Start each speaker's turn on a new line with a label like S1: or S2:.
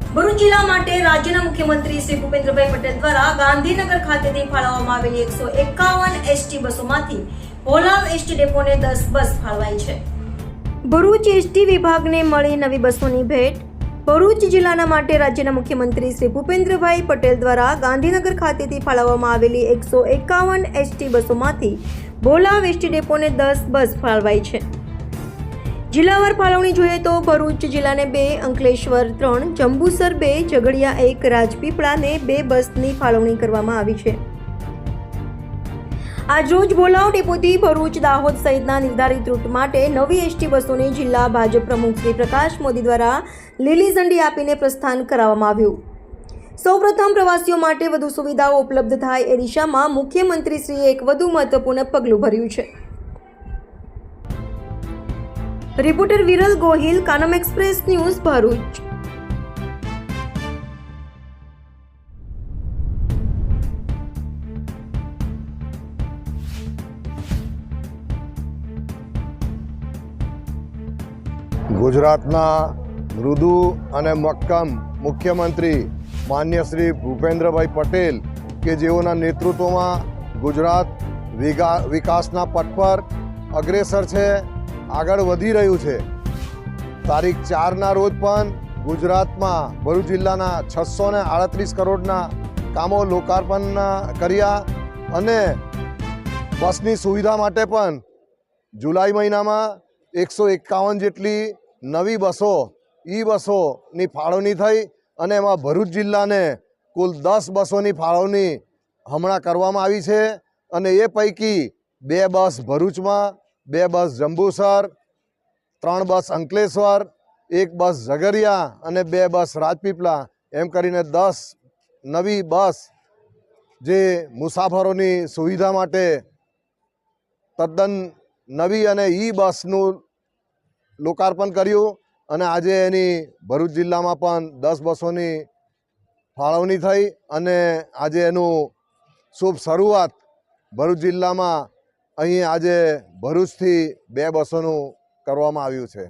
S1: ભરૂચ જિલ્લા માટે રાજ્યના મુખ્યમંત્રી શ્રી ભૂપેન્દ્રભાઈ પટેલ દ્વારા ગાંધીનગર ખાતેથી ફાળવવામાં આવેલી એકસો એકાવન એસટી બસોમાંથી ભોલાવ એસટી ડેપોને દસ બસ ફાળવાઈ છે. ભરૂચ એસટી વિભાગને મળી નવી બસોની ભેટ. ભરૂચ જિલ્લાના માટે રાજ્યના મુખ્યમંત્રી શ્રી ભૂપેન્દ્રભાઈ પટેલ દ્વારા ગાંધીનગર ખાતેથી ફાળવવામાં આવેલી એકસો એકાવન એસટી બસોમાંથી ભોલાવ એસટી ડેપોને દસ બસ ફાળવાઈ છે. જિલ્લાવાર ફાળવણી જોઈએ તો ભરૂચ જિલ્લાને બે, અંકલેશ્વર ત્રણ, જંબુસર બે, ઝઘડિયા એક, રાજપીપળાને બે બસની ફાળવણી કરવામાં આવી છે. આજરોજ ભોલાવ ડેપોથી ભરૂચ દાહોદ સહિતના નિર્ધારિત રૂટ માટે નવી એસટી બસોને જિલ્લા ભાજપ પ્રમુખ શ્રી પ્રકાશ મોદી દ્વારા લીલી ઝંડી આપીને પ્રસ્થાન કરાવવામાં આવ્યું. સૌપ્રથમ પ્રવાસીઓ માટે વધુ સુવિધાઓ ઉપલબ્ધ થાય એ દિશામાં મુખ્યમંત્રીશ્રીએ એક વધુ મહત્વપૂર્ણ પગલું ભર્યું છે. Reporter Viral Gohil, Kanam express news Bharuch.
S2: ગુજરાતના મૃદુ અને મક્કમ મુખ્યમંત્રી માન્ય શ્રી ભૂપેન્દ્રભાઈ પટેલ કે જેઓના નેતૃત્વમાં ગુજરાત વિકાસના પટ પર અગ્રેસર છે આગળ વધી રહ્યું છે. તારીખ ચારના રોજ પણ ગુજરાતમાં ભરૂચ જિલ્લાના છસો ને આડત્રીસ કરોડના કામો લોકાર્પણ કર્યા અને બસની સુવિધા માટે પણ જુલાઈ મહિનામાં એકસો એકાવન જેટલી નવી બસો, ઈ બસોની ફાળવણી થઈ અને એમાં ભરૂચ જિલ્લાને કુલ દસ બસોની ફાળવણી હમણાં કરવામાં આવી છે અને એ પૈકી બે બસ ભરૂચમાં બે બસ જંબુસર, ત્રણ બસ અંકલેશ્વર, એક બસ ઝઘરિયા અને બે બસ રાજપીપળા એમ કરીને દસ નવી બસ જે મુસાફરોની સુવિધા માટે તદ્દન નવી અને ઈ બસનું લોકાર્પણ કર્યું અને આજે એની ભરૂચ જિલ્લામાં પણ દસ બસોની ફાળવણી થઈ અને આજે એનું શુભ શરૂઆત ભરૂચ જિલ્લામાં અહીં આજે ભરૂચથી બે બસોનું કરવામાં આવ્યું છે.